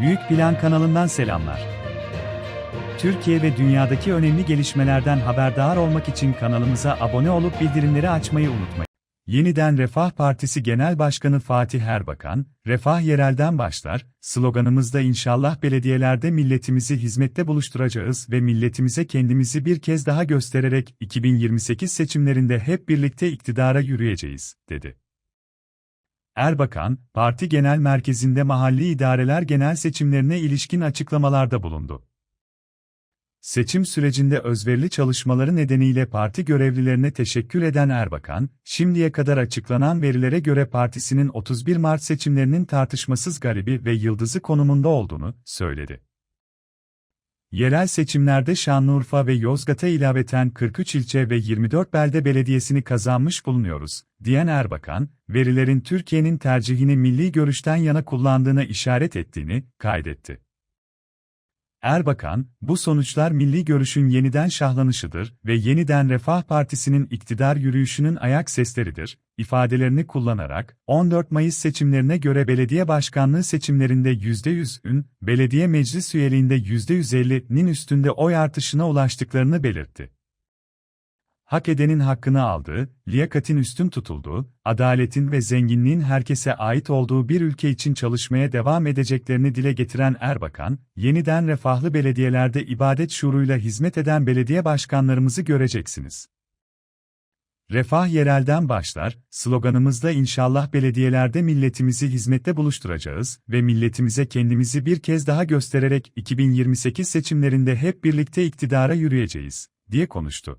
Büyük Plan kanalından selamlar. Türkiye ve dünyadaki önemli gelişmelerden haberdar olmak için kanalımıza abone olup bildirimleri açmayı unutmayın. Yeniden Refah Partisi Genel Başkanı Fatih Erbakan, Refah yerelden başlar, sloganımızda inşallah belediyelerde milletimizi hizmette buluşturacağız ve milletimize kendimizi bir kez daha göstererek 2028 seçimlerinde hep birlikte iktidara yürüyeceğiz, dedi. Erbakan, parti genel merkezinde mahalli idareler genel seçimlerine ilişkin açıklamalarda bulundu. Seçim sürecinde özverili çalışmaları nedeniyle parti görevlilerine teşekkür eden Erbakan, şimdiye kadar açıklanan verilere göre partisinin 31 Mart seçimlerinin tartışmasız garibi ve yıldızı konumunda olduğunu söyledi. Yerel seçimlerde Şanlıurfa ve Yozgat'a ilaveten 43 ilçe ve 24 belde belediyesini kazanmış bulunuyoruz, diyen Erbakan, verilerin Türkiye'nin tercihini milli görüşten yana kullandığına işaret ettiğini kaydetti. Erbakan, bu sonuçlar milli görüşün yeniden şahlanışıdır ve yeniden Refah Partisi'nin iktidar yürüyüşünün ayak sesleridir, ifadelerini kullanarak, 14 Mayıs seçimlerine göre belediye başkanlığı seçimlerinde %100'ün, belediye meclis üyeliğinde %150'nin üstünde oy artışına ulaştıklarını belirtti hak edenin hakkını aldığı, liyakatin üstün tutulduğu, adaletin ve zenginliğin herkese ait olduğu bir ülke için çalışmaya devam edeceklerini dile getiren Erbakan, yeniden refahlı belediyelerde ibadet şuuruyla hizmet eden belediye başkanlarımızı göreceksiniz. Refah yerelden başlar, sloganımızda inşallah belediyelerde milletimizi hizmette buluşturacağız ve milletimize kendimizi bir kez daha göstererek 2028 seçimlerinde hep birlikte iktidara yürüyeceğiz, diye konuştu.